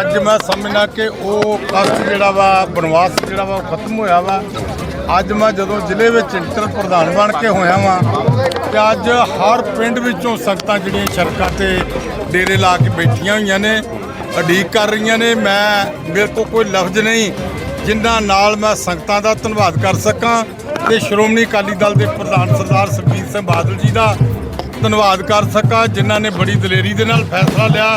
ਅੱਜ ਮੈਂ ਸਮਝਣਾ ਕਿ ਉਹ ਕਸ਼ਟ ਜਿਹੜਾ ਵਾ, ਬਨਵਾਸ ਜਿਹੜਾ ਵਾ, ਉਹ ਖਤਮ ਹੋਇਆ ਵਾ। ਅੱਜ ਮੈਂ ਜਦੋਂ ਜ਼ਿਲ੍ਹੇ ਵਿੱਚ ਇੰਟਰ ਪ੍ਰਧਾਨ ਬਣ ਕੇ ਹੋਇਆ ਵਾਂ, ਤੇ ਅੱਜ ਹਰ ਪਿੰਡ ਵਿੱਚੋਂ ਸੰਗਤਾਂ ਜਿਹੜੀਆਂ ਸੜਕਾਂ ਤੇ ਡੇਰੇ ਲਾ ਕੇ ਬੈਠੀਆਂ ਹੋਈਆਂ ਨੇ, ਉਡੀਕ ਕਰ ਰਹੀਆਂ ਨੇ। ਮੈਂ ਮੇਰੇ ਕੋਲ ਕੋਈ ਲਫ਼ਜ਼ ਨਹੀਂ ਜਿਨ੍ਹਾਂ ਨਾਲ ਮੈਂ ਸੰਗਤਾਂ ਦਾ ਧੰਨਵਾਦ ਕਰ ਸਕਾਂ ਤੇ ਸ਼੍ਰੋਮਣੀ ਅਕਾਲੀ ਦਲ ਦੇ ਪ੍ਰਧਾਨ ਸਰਦਾਰ ਸੁਖਬੀਰ ਸਿੰਘ ਬਾਦਲ ਜੀ ਦਾ ਧੰਨਵਾਦ ਕਰ ਸਕਾਂ, ਜਿਨ੍ਹਾਂ ਨੇ ਬੜੀ ਦਲੇਰੀ ਦੇ ਨਾਲ ਫੈਸਲਾ ਲਿਆ।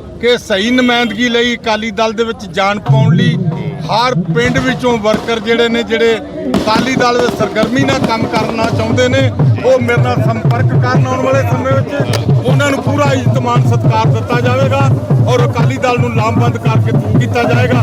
ਕਿ ਸਹੀ ਨੁਮਾਇੰਦਗੀ ਲਈ ਅਕਾਲੀ ਦਲ ਦੇ ਵਿੱਚ ਜਾਣ ਪਾਉਣ ਲਈ ਹਰ ਪਿੰਡ ਵਿੱਚੋਂ ਵਰਕਰ ਜਿਹੜੇ ਨੇ, ਜਿਹੜੇ ਅਕਾਲੀ ਦਲ ਵਿੱਚ ਸਰਗਰਮੀ ਨਾਲ ਕੰਮ ਕਰਨਾ ਚਾਹੁੰਦੇ ਨੇ, ਉਹ ਮੇਰੇ ਨਾਲ ਸੰਪਰਕ ਕਰਨ ਆਉਣ ਵਾਲੇ ਸਮੇਂ ਵਿੱਚ ਉਹਨਾਂ ਨੂੰ ਪੂਰਾ ਇਜ਼ਤਮਾਨ ਸਤਿਕਾਰ ਦਿੱਤਾ ਜਾਵੇਗਾ ਔਰ ਅਕਾਲੀ ਦਲ ਨੂੰ ਲਾਮਬੰਦ ਕਰਕੇ ਦੂਰ ਕੀਤਾ ਜਾਏਗਾ